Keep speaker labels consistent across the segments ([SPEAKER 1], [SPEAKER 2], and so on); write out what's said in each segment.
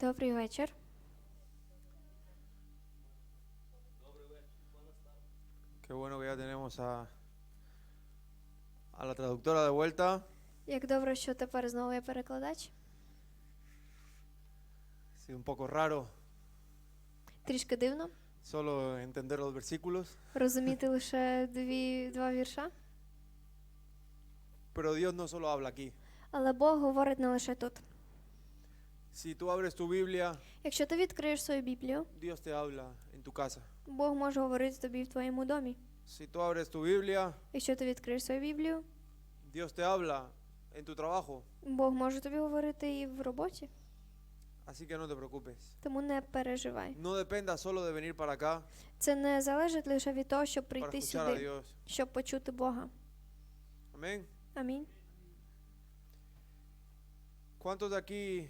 [SPEAKER 1] Добрий вечір.
[SPEAKER 2] Qué bueno que ya tenemos a, a la traductora de vuelta.
[SPEAKER 1] Як добре, що тепер знову є перекладач.
[SPEAKER 2] Sido un poco raro
[SPEAKER 1] Трішки дивно.
[SPEAKER 2] solo entender los versículos,
[SPEAKER 1] Розуміти лише дві, два вірша.
[SPEAKER 2] pero Dios no solo habla aquí.
[SPEAKER 1] Але Бог говорить не лише тут.
[SPEAKER 2] Si tú abres tu Biblia,
[SPEAKER 1] Якщо ти відкриєш свою Біблію,
[SPEAKER 2] Dios te habla en tu casa.
[SPEAKER 1] Бог може говорити тобі в твоєму домі.
[SPEAKER 2] Si tú abres tu Biblia,
[SPEAKER 1] Якщо ти відкриєш свою Біблію,
[SPEAKER 2] Dios te habla en tu trabajo.
[SPEAKER 1] Бог може тобі говорити і в роботі.
[SPEAKER 2] Así que no te preocupes.
[SPEAKER 1] Тому не переживай.
[SPEAKER 2] No dependa solo de venir para acá
[SPEAKER 1] Це не залежить лише від того, щоб
[SPEAKER 2] para
[SPEAKER 1] прийти
[SPEAKER 2] escuchar a
[SPEAKER 1] сюди,
[SPEAKER 2] Dios.
[SPEAKER 1] щоб почути Бога.
[SPEAKER 2] Amén.
[SPEAKER 1] Амінь.
[SPEAKER 2] ¿Cuántos de aquí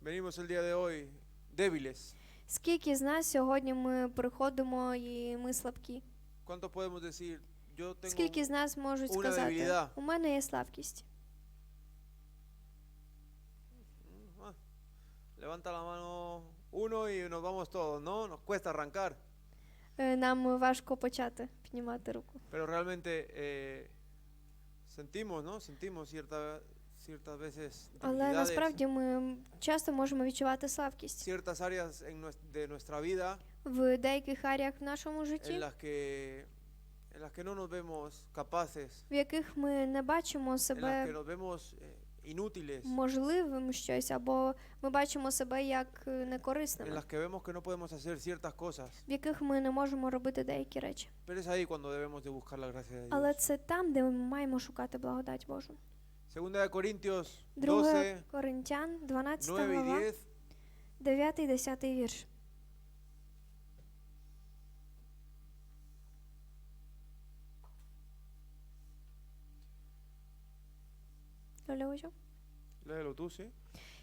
[SPEAKER 2] venimos el día de hoy débiles?
[SPEAKER 1] Скільки з нас сьогодні ми приходимо і ми слабкі?
[SPEAKER 2] ¿Cuántos podemos decir, yo tengo
[SPEAKER 1] Скільки з нас можуть
[SPEAKER 2] una
[SPEAKER 1] сказати,
[SPEAKER 2] debilidad.
[SPEAKER 1] у мене є слабкість?
[SPEAKER 2] Ah, levanta la mano uno y nos vamos todos, ¿no? Nos cuesta arrancar,
[SPEAKER 1] Е, Нам важко почати піднімати руку.
[SPEAKER 2] pero realmente eh, sentimos, ¿no? Sentimos cierta,
[SPEAKER 1] Але насправді ми часто можемо відчувати слабкість в деяких аріях в нашому житті, в яких ми не бачимо себе
[SPEAKER 2] eh,
[SPEAKER 1] можливим щось, або ми бачимо себе як е, некорисними, в яких ми не можемо робити деякі речі. Але це там, де ми маємо шукати благодать Божу.
[SPEAKER 2] Segunda de Corintios
[SPEAKER 1] 2
[SPEAKER 2] 12,
[SPEAKER 1] Коринтян, 12
[SPEAKER 2] 9 y
[SPEAKER 1] глава,
[SPEAKER 2] 10.
[SPEAKER 1] 9 і 10 вірш. Лоля, ось.
[SPEAKER 2] Léelo tú, sí.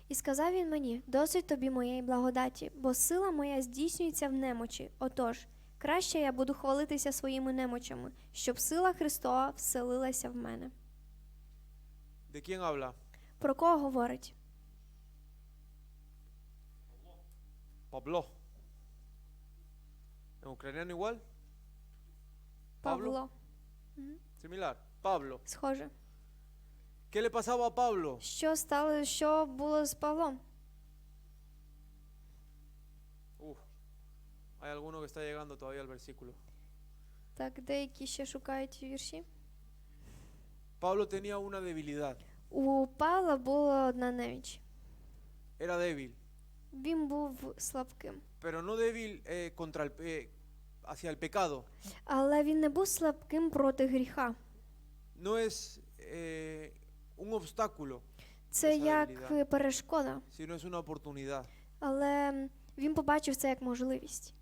[SPEAKER 1] І сказав він мені: досить тобі моєї благодаті, бо сила моя здійснюється в немочі. Отож, краще я буду хвалитися своїми немочами, щоб сила Христова вселилася в мене.
[SPEAKER 2] ¿De quién habla?
[SPEAKER 1] Про кого говорить?
[SPEAKER 2] Pablo. ¿En ucraniano igual?
[SPEAKER 1] Павло. Мгм.
[SPEAKER 2] Similar. Pablo.
[SPEAKER 1] Схоже.
[SPEAKER 2] ¿Qué le pasaba a Pablo?
[SPEAKER 1] Що стало, що було з Павлом?
[SPEAKER 2] Uf, hay alguno que está llegando todavía al versículo.
[SPEAKER 1] Так, деякі ще шукають вірші.
[SPEAKER 2] Pablo tenía una debilidad.
[SPEAKER 1] У Павла була одна неміч.
[SPEAKER 2] Era débil.
[SPEAKER 1] Він був слабким.
[SPEAKER 2] Pero no débil eh, contra el, pe- hacia el pecado.
[SPEAKER 1] Але він не був слабким проти гріха.
[SPEAKER 2] No es eh, un obstáculo,
[SPEAKER 1] Це
[SPEAKER 2] Esa
[SPEAKER 1] як
[SPEAKER 2] debilidad.
[SPEAKER 1] е, перешкода.
[SPEAKER 2] sino es una oportunidad.
[SPEAKER 1] Але він побачив це як можливість.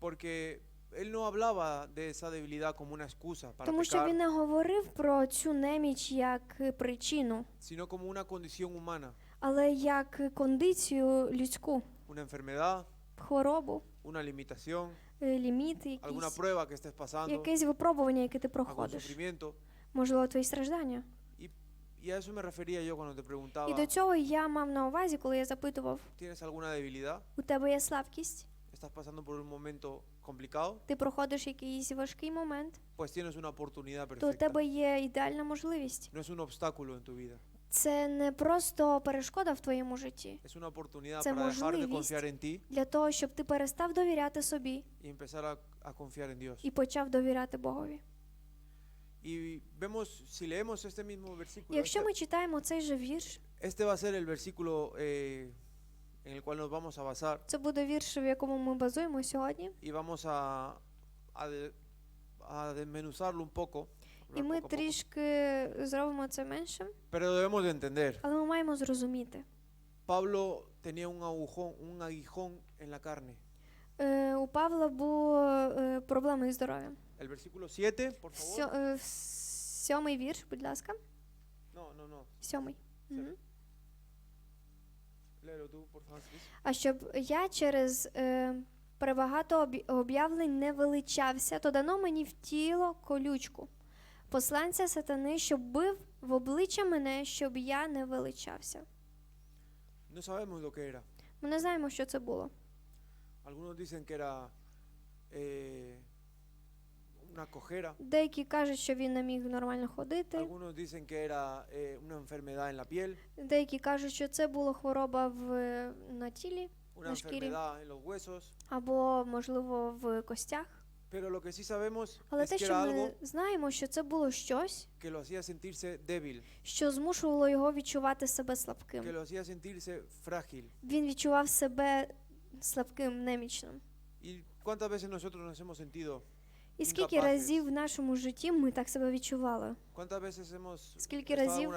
[SPEAKER 2] Porque él no hablaba de esa debilidad como una excusa para
[SPEAKER 1] Тому що він не говорив про цю неміч як е, причину,
[SPEAKER 2] sino como una condición humana,
[SPEAKER 1] але як е, кондицію людську,
[SPEAKER 2] una enfermedad,
[SPEAKER 1] хворобу,
[SPEAKER 2] una limitación,
[SPEAKER 1] е, ліміт,
[SPEAKER 2] alguna prueba que estés pasando,
[SPEAKER 1] якесь випробування, яке ти проходиш. Можливо, твої страждання.
[SPEAKER 2] Y a eso me refería yo cuando te
[SPEAKER 1] І до цього я мав на увазі, коли я запитував,
[SPEAKER 2] ¿tienes alguna debilidad?
[SPEAKER 1] у тебе є слабкість,
[SPEAKER 2] ¿Estás pasando por un momento complicado?
[SPEAKER 1] ти проходиш якийсь важкий момент,
[SPEAKER 2] Pues tienes una oportunidad
[SPEAKER 1] то у
[SPEAKER 2] perfecta.
[SPEAKER 1] тебе є ідеальна можливість.
[SPEAKER 2] No es un obstáculo en tu vida,
[SPEAKER 1] Це не просто перешкода в твоєму житті
[SPEAKER 2] es una oportunidad
[SPEAKER 1] Це
[SPEAKER 2] para dejar de
[SPEAKER 1] можливість.
[SPEAKER 2] confiar en ti
[SPEAKER 1] для того, щоб ти перестав довіряти собі
[SPEAKER 2] y empezar a, a confiar en Dios.
[SPEAKER 1] і почав довіряти Богові.
[SPEAKER 2] Y vemos, si leemos este mismo versículo,
[SPEAKER 1] Якщо
[SPEAKER 2] este,
[SPEAKER 1] ми читаємо цей же вірш,
[SPEAKER 2] este va a ser el versículo eh, en el cual nos vamos a basar
[SPEAKER 1] це буде вірш, в якому ми базуємо сьогодні,
[SPEAKER 2] y vamos a, a, de- a desmenuzarlo un poco.
[SPEAKER 1] і ми трішки зробимо це меншим,
[SPEAKER 2] Pero debemos de entender,
[SPEAKER 1] але ми маємо зрозуміти.
[SPEAKER 2] Pablo tenía un agujón, un aguijón en la carne.
[SPEAKER 1] Е, у Павла були е, проблеми із здоров'ям.
[SPEAKER 2] El versículo 7, por favor.
[SPEAKER 1] Сьо, е, сьомий вірш, будь ласка.
[SPEAKER 2] No, no, no.
[SPEAKER 1] Сьомий. Мгм.
[SPEAKER 2] Léelo tú, por favor. please.
[SPEAKER 1] А щоб я через е, пребагато об'явлень не величався, то дано мені в тіло колючку, посланця сатани, щоб бив в обличчя мене, щоб я не величався.
[SPEAKER 2] No sabemos lo que era.
[SPEAKER 1] Ми не знаємо, що це було.
[SPEAKER 2] Algunos dicen que era eh.
[SPEAKER 1] Деякі кажуть, що він не міг нормально ходити.
[SPEAKER 2] Algunos dicen que era eh, una enfermedad en la piel,
[SPEAKER 1] Деякі кажуть, що це була хвороба в, на тілі
[SPEAKER 2] una
[SPEAKER 1] La esquiri.
[SPEAKER 2] enfermedad en los huesos.
[SPEAKER 1] або, можливо, в костях.
[SPEAKER 2] Pero lo que sí sabemos
[SPEAKER 1] Але те, що ми знаємо, що це було щось,
[SPEAKER 2] que lo hacía sentirse débil,
[SPEAKER 1] що змушувало його відчувати себе
[SPEAKER 2] que lo hacía sentirse frágil.
[SPEAKER 1] Він відчував себе слабким, немічним.
[SPEAKER 2] ¿Y cuántas veces nosotros nos hemos sentido?
[SPEAKER 1] І скільки разів в нашому житті ми так себе відчували?
[SPEAKER 2] ¿Cuántas veces hemos
[SPEAKER 1] Скільки разів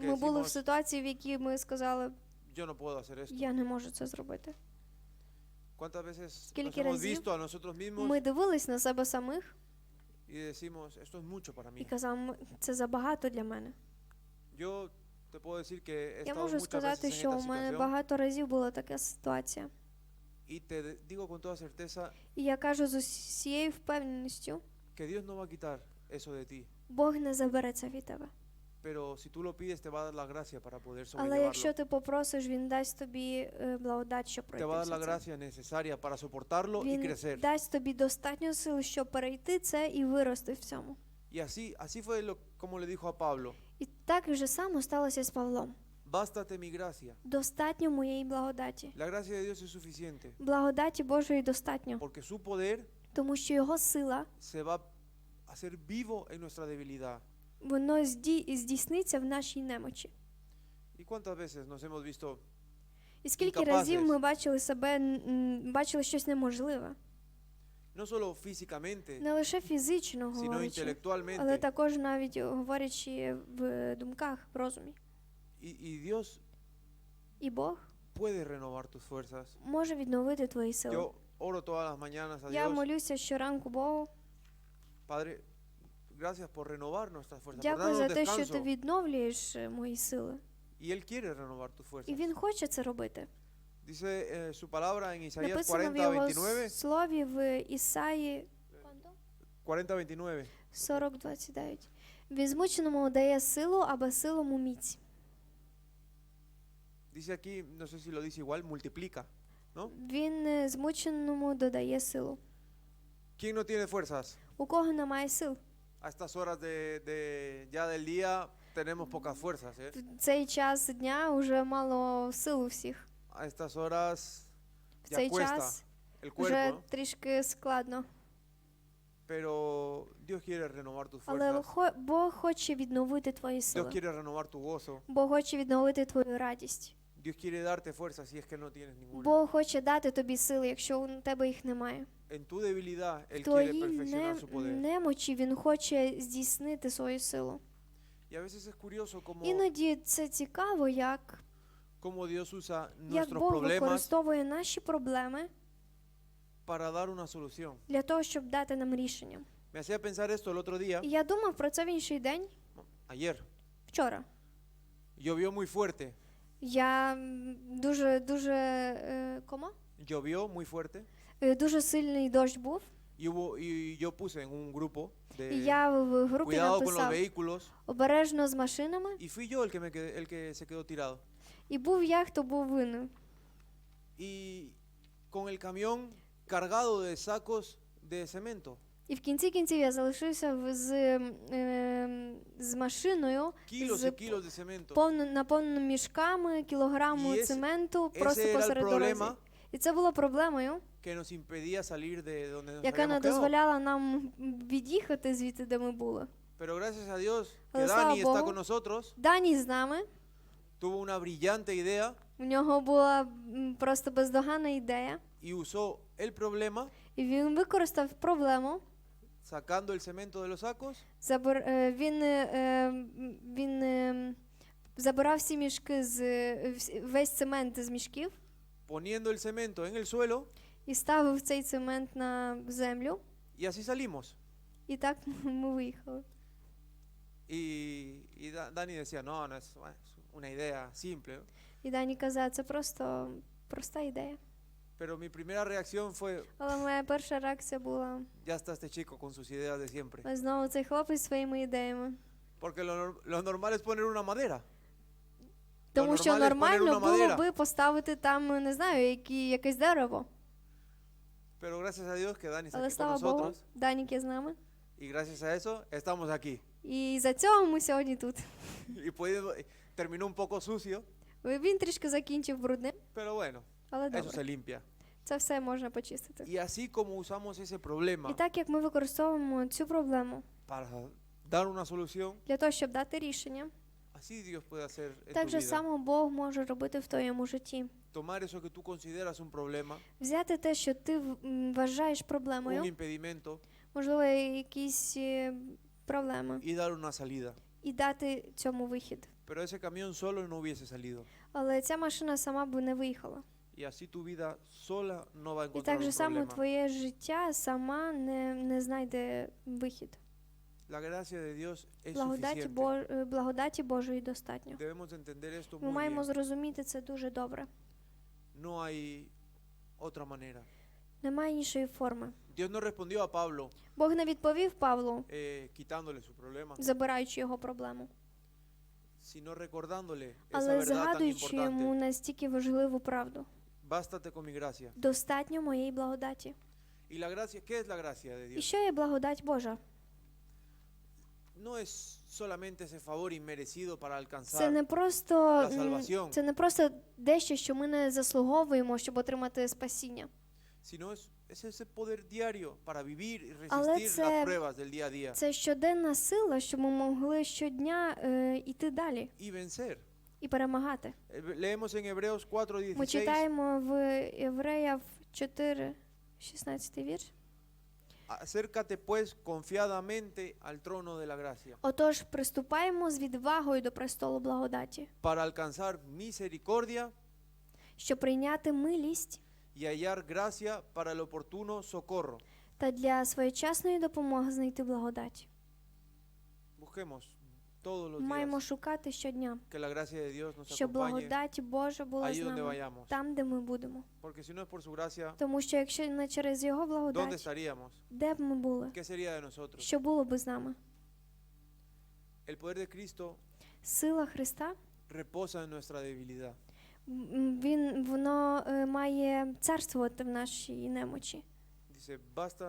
[SPEAKER 1] Ми були в ситуації, в якій ми сказали, я не можу це зробити.
[SPEAKER 2] ¿Cuántas veces nos
[SPEAKER 1] Скільки разів Ми дивились на себе самих і казали, це забагато для мене. Я можу сказати, що у мене багато разів була така ситуація.
[SPEAKER 2] Y te digo con toda certeza
[SPEAKER 1] І я кажу з усією впевненістю,
[SPEAKER 2] que Dios no va a quitar eso de ti.
[SPEAKER 1] Бог не забере це від тебе.
[SPEAKER 2] Pero si tú lo pides, te va a dar la gracia para poder
[SPEAKER 1] Але якщо ти попросиш, він дасть тобі е, благодать, щоб
[SPEAKER 2] Te
[SPEAKER 1] пройти
[SPEAKER 2] va a dar
[SPEAKER 1] все
[SPEAKER 2] la
[SPEAKER 1] це.
[SPEAKER 2] gracia necesaria para soportarlo y
[SPEAKER 1] Він
[SPEAKER 2] crecer.
[SPEAKER 1] дасть тобі достатньо сил, щоб перейти це і вирости в цьому.
[SPEAKER 2] Y así, así fue lo, como le dijo a Pablo,
[SPEAKER 1] І так же само сталося з Павлом.
[SPEAKER 2] Bástate mi gracia.
[SPEAKER 1] Достатньо моєї благодаті.
[SPEAKER 2] La gracia de Dios es suficiente,
[SPEAKER 1] Благодаті Божої достатньо,
[SPEAKER 2] porque su poder
[SPEAKER 1] тому що його сила
[SPEAKER 2] se va a hacer vivo en nuestra debilidad.
[SPEAKER 1] воно зді- здійсниться в нашій немочі.
[SPEAKER 2] ¿Y cuántas veces nos hemos visto
[SPEAKER 1] І скільки разів ми бачили себе, бачили щось неможливе,
[SPEAKER 2] no solo físicamente,
[SPEAKER 1] не лише фізично говорячи, але також навіть говорячи в думках, в розумі.
[SPEAKER 2] Y, y Dios
[SPEAKER 1] І Бог
[SPEAKER 2] puede renovar tus fuerzas.
[SPEAKER 1] може відновити твої сили.
[SPEAKER 2] Yo oro todas las mañanas a
[SPEAKER 1] Я
[SPEAKER 2] Dios.
[SPEAKER 1] молюся щоранку Богу.
[SPEAKER 2] Padre, gracias por renovar nuestras fuerzas, por
[SPEAKER 1] Дякую за
[SPEAKER 2] darnos
[SPEAKER 1] те, що ти
[SPEAKER 2] descanso.
[SPEAKER 1] відновлюєш е, мої сили.
[SPEAKER 2] Y Él quiere renovar tus
[SPEAKER 1] І
[SPEAKER 2] fuerzas.
[SPEAKER 1] він хоче це робити.
[SPEAKER 2] Dice eh, su palabra en Isaías
[SPEAKER 1] Написано в
[SPEAKER 2] 40,
[SPEAKER 1] його
[SPEAKER 2] 29.
[SPEAKER 1] слові в Ісаї
[SPEAKER 2] 40-29.
[SPEAKER 1] 40-29. Він змученому дає силу, а безсилому міць.
[SPEAKER 2] Dice aquí, no sé si lo dice igual, multiplica. ¿no?
[SPEAKER 1] Він е, змученому додає силу.
[SPEAKER 2] ¿Quién no tiene fuerzas?
[SPEAKER 1] У кого немає сил?
[SPEAKER 2] A estas horas de, de- ya del día tenemos pocas fuerzas. ¿eh?
[SPEAKER 1] В цей час дня вже мало сил у всіх.
[SPEAKER 2] A estas horas
[SPEAKER 1] В
[SPEAKER 2] ya
[SPEAKER 1] цей
[SPEAKER 2] cuesta
[SPEAKER 1] час
[SPEAKER 2] el
[SPEAKER 1] вже
[SPEAKER 2] cuerpo, ¿no?
[SPEAKER 1] трішки складно.
[SPEAKER 2] pero Dios quiere renovar tus
[SPEAKER 1] Але
[SPEAKER 2] fuerzas.
[SPEAKER 1] хо- Бог хоче відновити твої
[SPEAKER 2] Dios
[SPEAKER 1] сили.
[SPEAKER 2] quiere renovar tu gozo.
[SPEAKER 1] Бог хоче відновити твою радість.
[SPEAKER 2] Dios quiere darte fuerzas si es que no tienes ninguna.
[SPEAKER 1] Бог хоче дати тобі сили, якщо у тебе їх немає.
[SPEAKER 2] En tu debilidad, Él
[SPEAKER 1] В
[SPEAKER 2] quiere
[SPEAKER 1] твоїй
[SPEAKER 2] perfeccionar su poder.
[SPEAKER 1] немочі він хоче здійснити свою силу.
[SPEAKER 2] Y a veces es curioso cómo,
[SPEAKER 1] Іноді це цікаво, як,
[SPEAKER 2] cómo Dios usa
[SPEAKER 1] як
[SPEAKER 2] nuestros
[SPEAKER 1] Бог
[SPEAKER 2] problemas
[SPEAKER 1] використовує наші проблеми
[SPEAKER 2] para dar una solución.
[SPEAKER 1] для того, щоб дати нам рішення.
[SPEAKER 2] Me hacía pensar esto el otro día,
[SPEAKER 1] І я думав про це в інший день,
[SPEAKER 2] ayer.
[SPEAKER 1] вчора.
[SPEAKER 2] Llovió muy fuerte.
[SPEAKER 1] Я м, дуже дуже е, кома?
[SPEAKER 2] Llovió muy fuerte.
[SPEAKER 1] Е, Дуже сильний дощ був.
[SPEAKER 2] Y, hubo, y yo puse en un grupo
[SPEAKER 1] І
[SPEAKER 2] de
[SPEAKER 1] я в групі
[SPEAKER 2] cuidado con los
[SPEAKER 1] написав
[SPEAKER 2] vehículos.
[SPEAKER 1] обережно з машинами.
[SPEAKER 2] Y fui yo el que, me quedé- el que se quedó tirado.
[SPEAKER 1] І був я, хто був винен.
[SPEAKER 2] Y con el camión cargado de sacos de cemento.
[SPEAKER 1] І в кінці кінців я залишився з, е, з машиною
[SPEAKER 2] Kilos
[SPEAKER 1] з повно, наповненим мішками, кілограму цементу просто посеред дороги. І це було проблемою, яка не дозволяла нам від'їхати звідти, де ми були.
[SPEAKER 2] Pero gracias a Dios que Dani está con nosotros,
[SPEAKER 1] Дані з нами.
[SPEAKER 2] tuvo una brillante idea
[SPEAKER 1] У нього була просто бездоганна ідея,
[SPEAKER 2] y usó el problema
[SPEAKER 1] і він використав проблему.
[SPEAKER 2] Sacando el cemento de los sacos
[SPEAKER 1] Забор, е, він е, е, він е, забирав всі мішки з е, вс- весь цемент з мішків
[SPEAKER 2] poniendo el cemento en el suelo
[SPEAKER 1] і ставив цей цемент на землю.
[SPEAKER 2] y así salimos.
[SPEAKER 1] І так ми виїхали.
[SPEAKER 2] Y, y Da- Dani decía, no, no es, bueno, es una idea simple.
[SPEAKER 1] І Дані казав, це просто проста ідея.
[SPEAKER 2] Pero mi primera reacción fue,
[SPEAKER 1] Але моя перша реакція була
[SPEAKER 2] ya está este chico con sus ideas de siempre.
[SPEAKER 1] ось знову цей хлопець зі своїми ідеями.
[SPEAKER 2] Porque lo, nor- lo normal es poner una madera.
[SPEAKER 1] Тому що
[SPEAKER 2] normal es poner
[SPEAKER 1] нормально
[SPEAKER 2] una
[SPEAKER 1] було
[SPEAKER 2] madera.
[SPEAKER 1] би поставити там, не знаю, які, якесь дерево.
[SPEAKER 2] Pero gracias a Dios que Dani está
[SPEAKER 1] Але
[SPEAKER 2] aquí con
[SPEAKER 1] слава Богу,
[SPEAKER 2] nosotros.
[SPEAKER 1] Данік є з нами.
[SPEAKER 2] Y gracias a eso estamos aquí.
[SPEAKER 1] І за цього ми сьогодні тут.
[SPEAKER 2] Y puede- terminó un poco sucio,
[SPEAKER 1] Він трішки закінчив брудним,
[SPEAKER 2] pero bueno,
[SPEAKER 1] але
[SPEAKER 2] eso
[SPEAKER 1] добре.
[SPEAKER 2] se limpia.
[SPEAKER 1] Це все можна почистити.
[SPEAKER 2] Y así como usamos ese problema
[SPEAKER 1] І так як ми використовуємо цю проблему
[SPEAKER 2] para dar una solución,
[SPEAKER 1] для того, щоб дати рішення,
[SPEAKER 2] así Dios puede hacer en
[SPEAKER 1] так
[SPEAKER 2] tu
[SPEAKER 1] же
[SPEAKER 2] vida.
[SPEAKER 1] само Бог може робити в твоєму житті.
[SPEAKER 2] Tomar eso que tú consideras un problema,
[SPEAKER 1] Взяти те, що ти в- м, вважаєш
[SPEAKER 2] un
[SPEAKER 1] проблемою,
[SPEAKER 2] impedimento,
[SPEAKER 1] можливо, якісь е, проблеми,
[SPEAKER 2] y dar una salida.
[SPEAKER 1] і дати цьому вихід.
[SPEAKER 2] Pero ese camión solo no hubiese salido.
[SPEAKER 1] Але ця машина сама б не виїхала. І так же само твоє життя сама не, не знайде вихід. Благодаті,
[SPEAKER 2] suficiente.
[SPEAKER 1] Бо, е, благодаті Божої достатньо. Ми маємо зрозуміти це дуже добре. Немає іншої форми. Бог не відповів Павлу,
[SPEAKER 2] problema,
[SPEAKER 1] забираючи його проблему, але згадуючи йому настільки важливу правду.
[SPEAKER 2] Bástate con mi gracia.
[SPEAKER 1] Достатньо моєї благодаті.
[SPEAKER 2] Y la gracia, ¿qué es la gracia de
[SPEAKER 1] І
[SPEAKER 2] Dios?
[SPEAKER 1] що є благодать Божа?
[SPEAKER 2] No es solamente ese favor inmerecido para
[SPEAKER 1] Це
[SPEAKER 2] alcanzar
[SPEAKER 1] не просто
[SPEAKER 2] la
[SPEAKER 1] м,
[SPEAKER 2] salvación,
[SPEAKER 1] це не просто дещо, що ми не заслуговуємо, щоб отримати спасіння.
[SPEAKER 2] sino es, es ese poder diario para vivir y resistir
[SPEAKER 1] це-
[SPEAKER 2] las pruebas del día a día
[SPEAKER 1] Це щоденна сила, щоб ми могли щодня е, йти далі
[SPEAKER 2] y vencer.
[SPEAKER 1] І перемагати.
[SPEAKER 2] Eh, Leemos en Hebreos 4:16.
[SPEAKER 1] Ми читаємо в Євреїв 4, 16 вірш.
[SPEAKER 2] Acércate pues confiadamente al trono de la gracia
[SPEAKER 1] Отож, приступаємо з відвагою до престолу благодаті,
[SPEAKER 2] para alcanzar misericordia
[SPEAKER 1] щоб прийняти милість
[SPEAKER 2] y hallar gracia para el oportuno socorro.
[SPEAKER 1] та для своєчасної допомоги знайти благодать.
[SPEAKER 2] Busquemos
[SPEAKER 1] Маємо шукати щодня, щоб благодать Божа була з нами, там, де ми будемо. Тому що якщо не через його
[SPEAKER 2] ¿dónde
[SPEAKER 1] благодать, де б ми були? Що було би з нами? Сила Христа
[SPEAKER 2] reposa en nuestra debilidad.
[SPEAKER 1] він воно е, має царствувати в нашій немочі.
[SPEAKER 2] Dice, basta,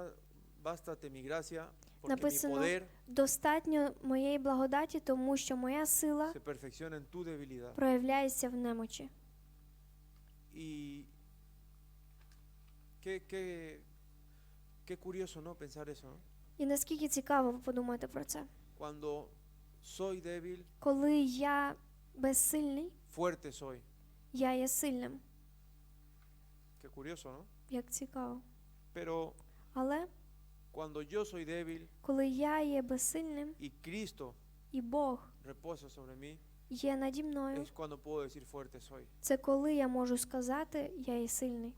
[SPEAKER 2] bástate mi gracia,
[SPEAKER 1] Написано, Достатньо моєї благодаті, тому що моя сила проявляється в немочі.
[SPEAKER 2] ¿no?
[SPEAKER 1] І наскільки цікаво подумати про це.
[SPEAKER 2] Soy débil,
[SPEAKER 1] Коли я безсильний,
[SPEAKER 2] fuerte soy.
[SPEAKER 1] я є сильним.
[SPEAKER 2] Qué curioso, ¿no?
[SPEAKER 1] Як цікаво.
[SPEAKER 2] Pero cuando yo soy débil
[SPEAKER 1] коли я є безсильним,
[SPEAKER 2] y Cristo
[SPEAKER 1] і Бог
[SPEAKER 2] reposa sobre mí,
[SPEAKER 1] є наді мною,
[SPEAKER 2] es cuando puedo decir fuerte soy.
[SPEAKER 1] це коли я можу сказати, я є сильний.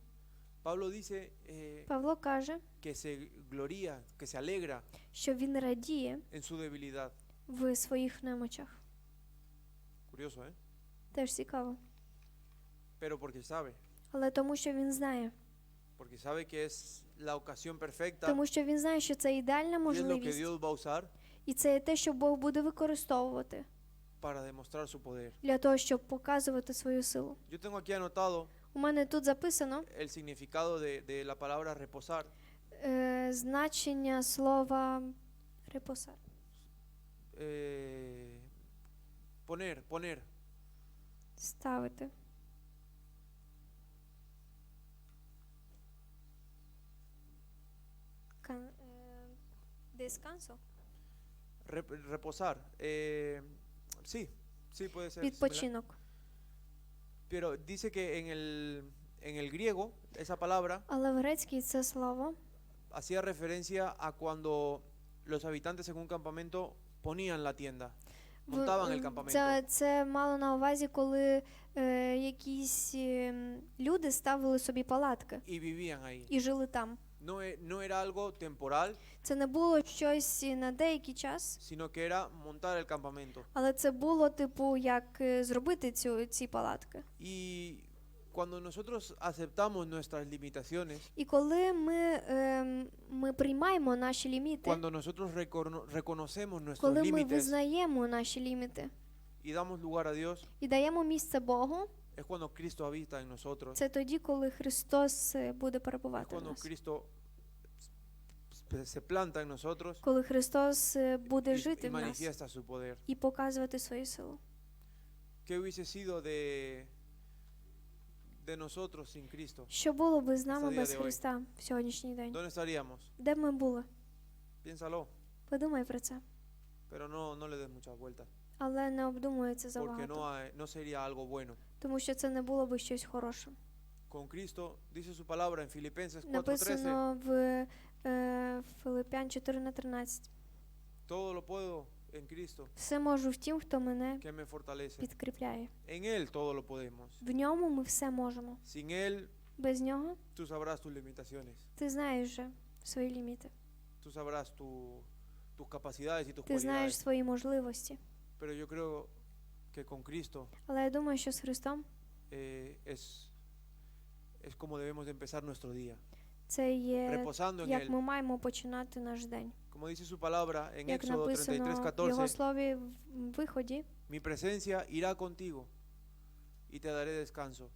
[SPEAKER 2] Pablo dice eh,
[SPEAKER 1] Павло каже,
[SPEAKER 2] que se gloría, que se alegra
[SPEAKER 1] що він радіє
[SPEAKER 2] en su debilidad.
[SPEAKER 1] в своїх немочах.
[SPEAKER 2] Curioso, ¿eh?
[SPEAKER 1] Теж цікаво.
[SPEAKER 2] Pero porque sabe,
[SPEAKER 1] Але тому, що він знає.
[SPEAKER 2] porque sabe que es la ocasión perfecta
[SPEAKER 1] Тому що він знає, що це ідеальна
[SPEAKER 2] y es lo que
[SPEAKER 1] можливість.
[SPEAKER 2] Dios va a usar
[SPEAKER 1] І це є те, що Бог буде використовувати
[SPEAKER 2] para demostrar su poder.
[SPEAKER 1] для того, щоб показувати свою силу.
[SPEAKER 2] Yo tengo aquí anotado
[SPEAKER 1] У мене тут записано
[SPEAKER 2] el significado de, de la palabra reposar.
[SPEAKER 1] е, значення слова репосар.
[SPEAKER 2] Eh, poner, poner.
[SPEAKER 1] Ставити. Кан, е, дескансо.
[SPEAKER 2] Rep- reposar. Eh, sí, sí puede ser.
[SPEAKER 1] Відпочинок.
[SPEAKER 2] Pero dice que en el, en el griego esa palabra
[SPEAKER 1] Але в грецькій це слово
[SPEAKER 2] hacía referencia a cuando los habitantes en un campamento ponían la tienda,
[SPEAKER 1] В-
[SPEAKER 2] montaban el
[SPEAKER 1] м,
[SPEAKER 2] campamento.
[SPEAKER 1] Це, це мало на увазі, коли е, якісь ем, люди ставили собі палатки
[SPEAKER 2] y vivían ahí.
[SPEAKER 1] і жили там.
[SPEAKER 2] No, e- no era algo temporal,
[SPEAKER 1] Це не було щось на деякий час,
[SPEAKER 2] sino que era montar el campamento.
[SPEAKER 1] але це було типу як е, зробити цю ці палатки.
[SPEAKER 2] Y cuando nosotros aceptamos nuestras limitaciones,
[SPEAKER 1] І коли ми, ем, ми приймаємо наші ліміти,
[SPEAKER 2] cuando nosotros recono- reconocemos nuestros
[SPEAKER 1] коли ми
[SPEAKER 2] límites
[SPEAKER 1] визнаємо наші ліміти
[SPEAKER 2] y y damos lugar a Dios,
[SPEAKER 1] і даємо місце Богу,
[SPEAKER 2] es cuando Cristo habita en nosotros.
[SPEAKER 1] це тоді, коли Христос е, буде
[SPEAKER 2] Es
[SPEAKER 1] перебувати в
[SPEAKER 2] cuando
[SPEAKER 1] нас.
[SPEAKER 2] Cristo se planta en nosotros
[SPEAKER 1] Коли Христос е, буде
[SPEAKER 2] y,
[SPEAKER 1] жити
[SPEAKER 2] y
[SPEAKER 1] в нас
[SPEAKER 2] manifiesta su poder.
[SPEAKER 1] і показувати свою силу.
[SPEAKER 2] ¿Qué hubiese sido de, de nosotros sin Cristo?
[SPEAKER 1] Що було би з нами без
[SPEAKER 2] de.
[SPEAKER 1] Христа в сьогоднішній день?
[SPEAKER 2] ¿Dónde estaríamos?
[SPEAKER 1] Де б ми були?
[SPEAKER 2] Piénsalo,
[SPEAKER 1] Подумай про це.
[SPEAKER 2] pero no, no le des muchas vueltas,
[SPEAKER 1] Але не
[SPEAKER 2] porque
[SPEAKER 1] забагато, тому що це не було би щось хороше.
[SPEAKER 2] Con Cristo, dice su palabra en Filipenses 4:13,
[SPEAKER 1] Написано в е, Филипян 4.13.
[SPEAKER 2] todo lo puedo en Cristo
[SPEAKER 1] Все можу в тім, хто мене
[SPEAKER 2] que me fortalece.
[SPEAKER 1] підкріпляє.
[SPEAKER 2] En Él todo lo podemos.
[SPEAKER 1] В ньому ми все можемо.
[SPEAKER 2] Sin Él,
[SPEAKER 1] Без нього
[SPEAKER 2] tú sabrás tus limitaciones,
[SPEAKER 1] ти знаєш вже свої ліміти.
[SPEAKER 2] tú sabrás tu- tus capacidades y tus
[SPEAKER 1] Ти знаєш свої можливості.
[SPEAKER 2] Pero yo creo que con Cristo
[SPEAKER 1] Але я думаю, що з Христом
[SPEAKER 2] eh, es, es como debemos de empezar nuestro día,
[SPEAKER 1] це є
[SPEAKER 2] reposando en
[SPEAKER 1] як
[SPEAKER 2] Él.
[SPEAKER 1] ми маємо починати наш день.
[SPEAKER 2] Como dice su palabra en
[SPEAKER 1] Як
[SPEAKER 2] Éxodo
[SPEAKER 1] написано в його
[SPEAKER 2] 33:14,
[SPEAKER 1] слові в виході,
[SPEAKER 2] mi presencia irá contigo y te daré descanso.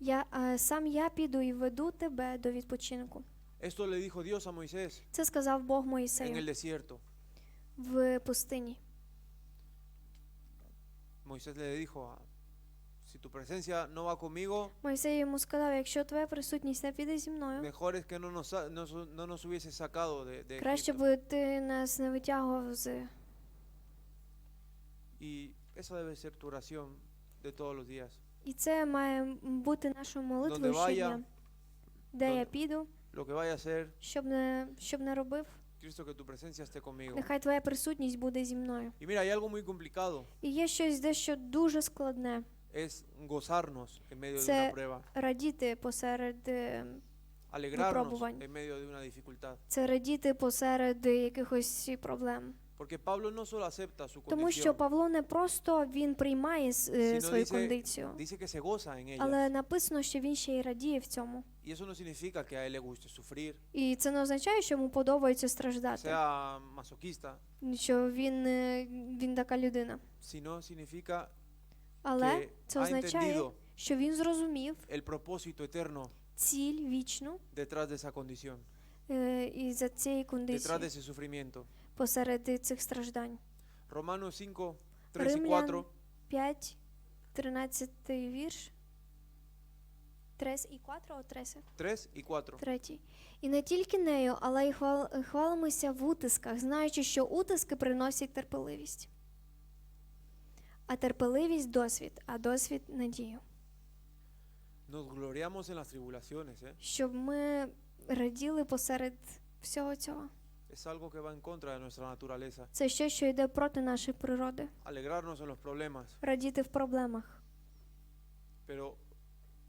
[SPEAKER 1] я, е, сам я піду і веду тебе до відпочинку.
[SPEAKER 2] Esto le dijo Dios a Moisés
[SPEAKER 1] Це сказав Бог
[SPEAKER 2] en el
[SPEAKER 1] Моїсею
[SPEAKER 2] desierto.
[SPEAKER 1] В пустині.
[SPEAKER 2] Moisés le dijo, "Ah, si tu presencia no va conmigo,
[SPEAKER 1] Мойсей йому сказав, якщо твоя присутність не піде зі мною,
[SPEAKER 2] mejor es que no nos, sa- no, su- no nos hubiese sacado de, de
[SPEAKER 1] краще
[SPEAKER 2] Egipto".
[SPEAKER 1] би ти нас не витягував з.
[SPEAKER 2] Y esa debe ser tu oración de todos los días.
[SPEAKER 1] І це має бути нашою молитвою
[SPEAKER 2] Donde vaya,
[SPEAKER 1] щодня. Де я
[SPEAKER 2] donde-
[SPEAKER 1] піду,
[SPEAKER 2] Lo que vaya a hacer,
[SPEAKER 1] щоб не, щоб не робив,
[SPEAKER 2] Cristo, que tu presencia esté conmigo.
[SPEAKER 1] нехай твоя присутність буде зі мною.
[SPEAKER 2] Y mira, hay algo muy complicado,
[SPEAKER 1] І є щось дещо дуже складне
[SPEAKER 2] es gozarnos en medio de una prueba,
[SPEAKER 1] радіти посеред е,
[SPEAKER 2] alegrarnos
[SPEAKER 1] Випробувань.
[SPEAKER 2] en medio de una dificultad.
[SPEAKER 1] це радіти посеред якихось проблем.
[SPEAKER 2] Porque Pablo no solo acepta su
[SPEAKER 1] Тому що Павло не просто він приймає е, свою кондицію, але написано, що він ще й радіє в цьому.
[SPEAKER 2] Y eso no significa que a él le guste sufrir,
[SPEAKER 1] І це не означає, що йому подобається страждати, що він, е, він така людина. Але
[SPEAKER 2] que
[SPEAKER 1] це означає, що він зрозумів ціль вічну е, і за цієї кондиції. Посеред цих страждань.
[SPEAKER 2] Romanos 5, 3 y
[SPEAKER 1] Римлян
[SPEAKER 2] 4.
[SPEAKER 1] 5, 13 вірш. 3 і 4, о 3.
[SPEAKER 2] 3 y 4.
[SPEAKER 1] Третій. І не тільки нею, але й хвал, хвалимося в утисках, знаючи, що утиски приносять терпеливість. А терпеливість досвід, а досвід надію.
[SPEAKER 2] Nos gloriamos en las tribulaciones, ¿eh?
[SPEAKER 1] Щоб ми раділи посеред всього цього.
[SPEAKER 2] Es algo que va en contra de nuestra naturaleza.
[SPEAKER 1] Це щось, що йде проти нашої природи.
[SPEAKER 2] Alegrarnos en los problemas.
[SPEAKER 1] Радіти в проблемах.
[SPEAKER 2] Pero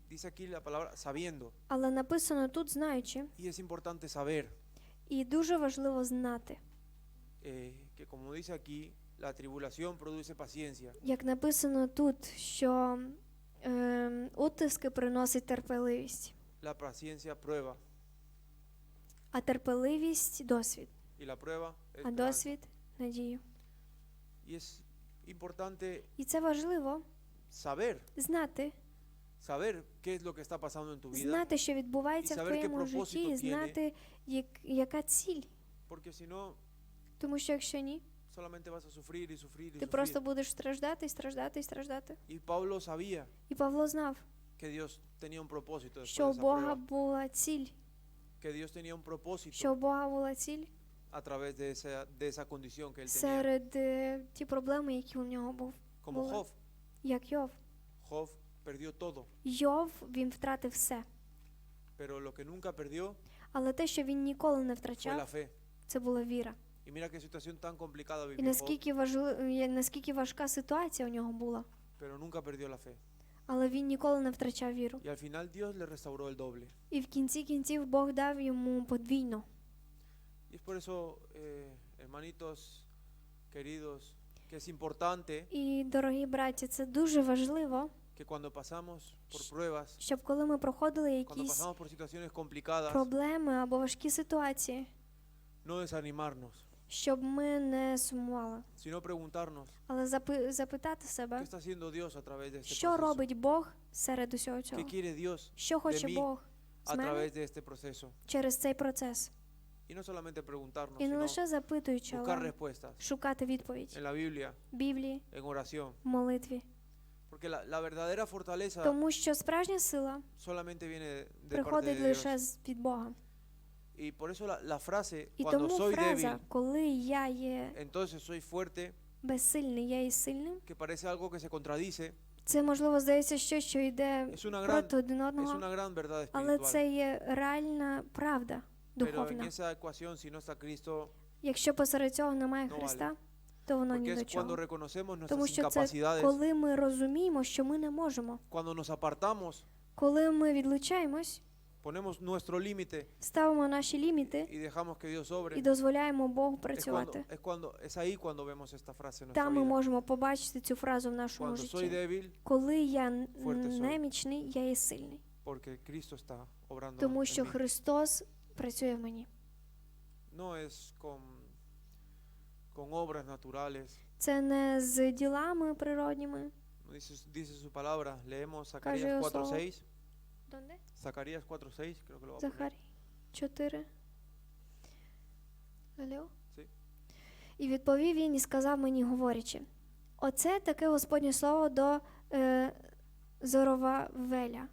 [SPEAKER 2] dice aquí la palabra sabiendo.
[SPEAKER 1] Але написано тут знаючи,
[SPEAKER 2] Y es importante saber
[SPEAKER 1] і дуже важливо знати.
[SPEAKER 2] eh, que como dice aquí, la tribulación produce paciencia.
[SPEAKER 1] Як написано тут, що е, утиски приносять терпеливість,
[SPEAKER 2] La paciencia prueba.
[SPEAKER 1] а терпеливість досвід, А досвід надію.
[SPEAKER 2] Y es importante
[SPEAKER 1] І це важливо
[SPEAKER 2] saber,
[SPEAKER 1] знати,
[SPEAKER 2] saber qué es lo que está pasando en tu vida.
[SPEAKER 1] знати, що відбувається в твоєму житті, і знати, як, яка ціль.
[SPEAKER 2] Porque si no,
[SPEAKER 1] Тому що якщо ні,
[SPEAKER 2] solamente vas a sufrir y sufrir y
[SPEAKER 1] ти просто будеш страждати, і страждати, і страждати.
[SPEAKER 2] Y Pablo sabía
[SPEAKER 1] І Павло знав,
[SPEAKER 2] que Dios tenía un propósito
[SPEAKER 1] що у Бога була ціль,
[SPEAKER 2] Que Dios tenía un propósito
[SPEAKER 1] що у Бога була ціль
[SPEAKER 2] a través de esa, de esa condición que él tenía.
[SPEAKER 1] серед е, ті проблеми, які у нього був,
[SPEAKER 2] Como
[SPEAKER 1] були.
[SPEAKER 2] Job.
[SPEAKER 1] як Йов.
[SPEAKER 2] Job perdió todo,
[SPEAKER 1] Йов він втратив все.
[SPEAKER 2] pero lo que nunca perdió
[SPEAKER 1] Але те, що він ніколи не
[SPEAKER 2] fue la
[SPEAKER 1] втрачав,
[SPEAKER 2] fe.
[SPEAKER 1] це була віра.
[SPEAKER 2] Y mira qué situación tan complicada
[SPEAKER 1] І
[SPEAKER 2] vivió Job,
[SPEAKER 1] наскільки важли... наскільки важка ситуація у нього була.
[SPEAKER 2] pero nunca perdió la fe.
[SPEAKER 1] Але він ніколи не втрачав віру.
[SPEAKER 2] Y al final Dios le restauró el doble.
[SPEAKER 1] І в кінці кінців Бог дав йому подвійно.
[SPEAKER 2] Y es por eso, eh, hermanitos queridos, que es importante
[SPEAKER 1] І, дорогі браті, це дуже важливо,
[SPEAKER 2] que cuando pasamos por pruebas,
[SPEAKER 1] щоб коли ми проходили
[SPEAKER 2] cuando
[SPEAKER 1] якісь
[SPEAKER 2] pasamos por situaciones complicadas,
[SPEAKER 1] проблеми або важкі ситуації,
[SPEAKER 2] no desanimarnos,
[SPEAKER 1] щоб ми не сумували,
[SPEAKER 2] sino preguntarnos,
[SPEAKER 1] але запи- запитати
[SPEAKER 2] ¿qué
[SPEAKER 1] себе,
[SPEAKER 2] está haciendo Dios a través de este
[SPEAKER 1] що
[SPEAKER 2] proceso?
[SPEAKER 1] робить Бог серед усього цього,
[SPEAKER 2] quiere Dios
[SPEAKER 1] що хоче Бог з
[SPEAKER 2] a
[SPEAKER 1] мене
[SPEAKER 2] través de este proceso?
[SPEAKER 1] через цей процес.
[SPEAKER 2] Y no solamente preguntarnos,
[SPEAKER 1] І не лише запитуючи,
[SPEAKER 2] buscar
[SPEAKER 1] але
[SPEAKER 2] respuestas
[SPEAKER 1] шукати відповідь
[SPEAKER 2] en la Biblia,
[SPEAKER 1] Біблії,
[SPEAKER 2] en oración.
[SPEAKER 1] молитві.
[SPEAKER 2] Porque la, la verdadera fortaleza
[SPEAKER 1] Тому що справжня сила
[SPEAKER 2] solamente viene de parte
[SPEAKER 1] приходить
[SPEAKER 2] de
[SPEAKER 1] лише з- від Бога.
[SPEAKER 2] Y por eso la, la frase,
[SPEAKER 1] І
[SPEAKER 2] cuando
[SPEAKER 1] тому
[SPEAKER 2] soy
[SPEAKER 1] фраза,
[SPEAKER 2] débil,
[SPEAKER 1] коли я є
[SPEAKER 2] entonces soy fuerte,
[SPEAKER 1] безсильний, я є сильним,
[SPEAKER 2] que parece algo que se contradice,
[SPEAKER 1] це можливо здається щось, що йде
[SPEAKER 2] gran,
[SPEAKER 1] проти один одного, але це є реальна правда духовна. Якщо посеред цього немає Христа, то воно ні до чого. Тому що це коли ми розуміємо, що ми не можемо. Коли ми відлучаємось,
[SPEAKER 2] ponemos nuestro límite
[SPEAKER 1] ставимо наші ліміти
[SPEAKER 2] y dejamos que Dios
[SPEAKER 1] і
[SPEAKER 2] obre.
[SPEAKER 1] дозволяємо Богу
[SPEAKER 2] Es cuando,
[SPEAKER 1] працювати.
[SPEAKER 2] es cuando es ahí cuando vemos esta frase en
[SPEAKER 1] Там ми можемо побачити цю фразу в нашому
[SPEAKER 2] Cuando soy
[SPEAKER 1] житті.
[SPEAKER 2] débil,
[SPEAKER 1] Коли я
[SPEAKER 2] soy.
[SPEAKER 1] немічний, я є сильний.
[SPEAKER 2] porque Cristo está obrando
[SPEAKER 1] Тому що. Христос працює в мені.
[SPEAKER 2] No es con, con obras naturales.
[SPEAKER 1] Це не з ділами природніми.
[SPEAKER 2] Dice, dice su palabra. Leemos
[SPEAKER 1] Каже
[SPEAKER 2] Zacarías
[SPEAKER 1] його слово.
[SPEAKER 2] 4.6. Zacarías 4.6, creo que lo va a poner.
[SPEAKER 1] Захарій 4. Алло?
[SPEAKER 2] Sí.
[SPEAKER 1] І відповів він і сказав мені, говорячи: Оце таке Господнє слово до е, Зоровавеля.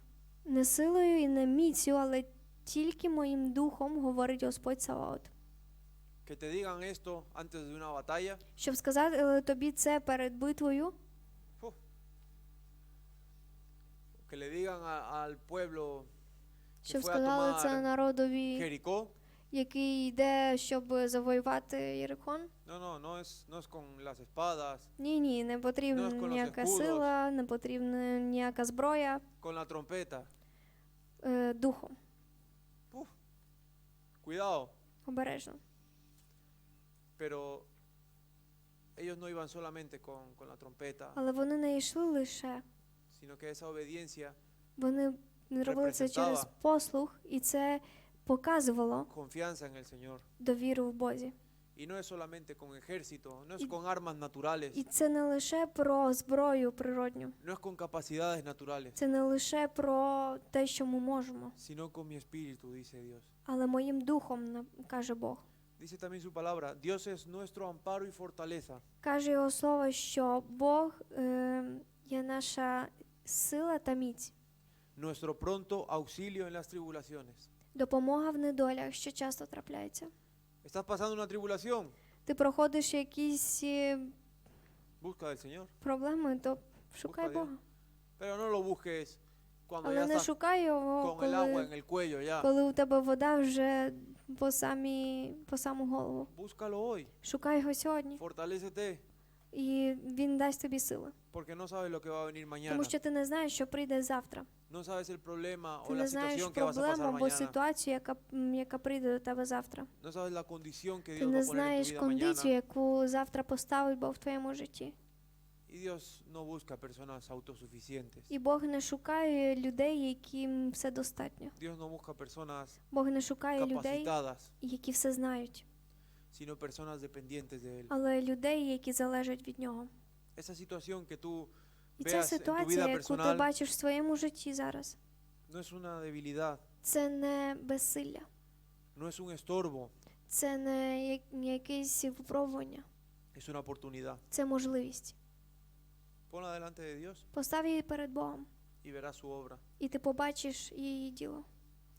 [SPEAKER 1] Не силою і не міцю, але тільки моїм духом, говорить Господь Саваот.
[SPEAKER 2] Que te digan esto antes de una batalla.
[SPEAKER 1] Щоб сказати е, тобі це перед битвою,
[SPEAKER 2] que le digan a- al pueblo
[SPEAKER 1] щоб сказали це народові,
[SPEAKER 2] Jericó.
[SPEAKER 1] який йде, щоб завоювати Єрихон.
[SPEAKER 2] No, no, no es, no es con las espadas,
[SPEAKER 1] Ні, ні, не потрібна
[SPEAKER 2] los
[SPEAKER 1] ніяка сила, не потрібна ніяка зброя
[SPEAKER 2] con la trompeta.
[SPEAKER 1] е, духом.
[SPEAKER 2] Cuidado.
[SPEAKER 1] Обережно.
[SPEAKER 2] Pero ellos no iban solamente con, con la trompeta,
[SPEAKER 1] Але вони не йшли лише,
[SPEAKER 2] sino que esa obediencia,
[SPEAKER 1] вони робили це через послух, і це показувало
[SPEAKER 2] confianza en el Señor.
[SPEAKER 1] довіру в Бозі.
[SPEAKER 2] Y no solamente con ejército, no es con armas naturales,
[SPEAKER 1] І це не лише про зброю природню,
[SPEAKER 2] no es con capacidades naturales,
[SPEAKER 1] це не лише про те, що ми можемо,
[SPEAKER 2] sino con mi espíritu, dice Dios.
[SPEAKER 1] але моїм духом каже Бог.
[SPEAKER 2] Dice también su palabra, Dios es nuestro amparo y fortaleza,
[SPEAKER 1] Каже його слово, що Бог е, є наша сила та міць,
[SPEAKER 2] nuestro pronto auxilio en las tribulaciones.
[SPEAKER 1] допомога в недолях, що часто трапляється.
[SPEAKER 2] ¿Estás pasando una tribulación?
[SPEAKER 1] Ти проходиш якісь е,
[SPEAKER 2] Busca del Señor.
[SPEAKER 1] проблеми, то шукай
[SPEAKER 2] Busca.
[SPEAKER 1] Бога.
[SPEAKER 2] Pero no lo busques cuando ya
[SPEAKER 1] Але не
[SPEAKER 2] estás
[SPEAKER 1] шукай його,
[SPEAKER 2] con el agua en
[SPEAKER 1] коли,
[SPEAKER 2] el cuello ya.
[SPEAKER 1] коли у тебе вода вже по, самі, по саму голову.
[SPEAKER 2] Búscalo hoy.
[SPEAKER 1] Шукай його сьогодні,
[SPEAKER 2] Fortalécete,
[SPEAKER 1] і він дасть тобі сили.
[SPEAKER 2] porque no sabes lo que va a venir mañana.
[SPEAKER 1] Тому що ти не знаєш, що прийде завтра. Ти не знаєш проблему або ситуацію, яка, яка прийде до тебе завтра. Ти не знаєш кондицію, яку завтра поставить Бог в твоєму житті. І Бог не шукає людей, яким все достатньо. Бог не шукає людей, які все знають, але людей, які залежать від нього.
[SPEAKER 2] Esa situación que tú
[SPEAKER 1] І ця ситуація, яку ти бачиш в своєму житті зараз,
[SPEAKER 2] debilidad,
[SPEAKER 1] це не безсилля, це не якесь випробування, це можливість. Постав її перед Богом,
[SPEAKER 2] y verás su obra.
[SPEAKER 1] і ти побачиш її діло.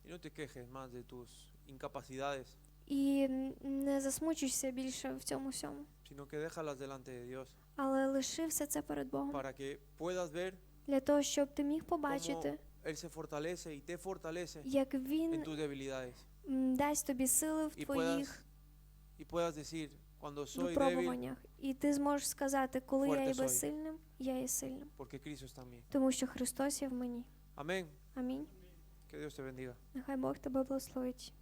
[SPEAKER 2] Y no te quejes más de tus incapacidades,
[SPEAKER 1] І не засмучуйся більше в цьому всьому,
[SPEAKER 2] sino que déjalas delante de Dios
[SPEAKER 1] але лиши все це перед Богом
[SPEAKER 2] para que puedas ver
[SPEAKER 1] для того, щоб ти міг
[SPEAKER 2] cómo
[SPEAKER 1] побачити,
[SPEAKER 2] Él se fortalece y te fortalece
[SPEAKER 1] як
[SPEAKER 2] en
[SPEAKER 1] він
[SPEAKER 2] tus debilidades.
[SPEAKER 1] м, дасть тобі сили в
[SPEAKER 2] Y puedas,
[SPEAKER 1] твоїх
[SPEAKER 2] y puedas decir, cuando soy débil,
[SPEAKER 1] випробуваннях. І ти зможеш сказати, коли я
[SPEAKER 2] Fuerte
[SPEAKER 1] є
[SPEAKER 2] soy.
[SPEAKER 1] безсильним, я є сильним,
[SPEAKER 2] porque Cristo está en mí.
[SPEAKER 1] тому що Христос є в мені.
[SPEAKER 2] Amén.
[SPEAKER 1] Амінь.
[SPEAKER 2] Que Dios te bendiga.
[SPEAKER 1] Нехай Бог тебе благословить.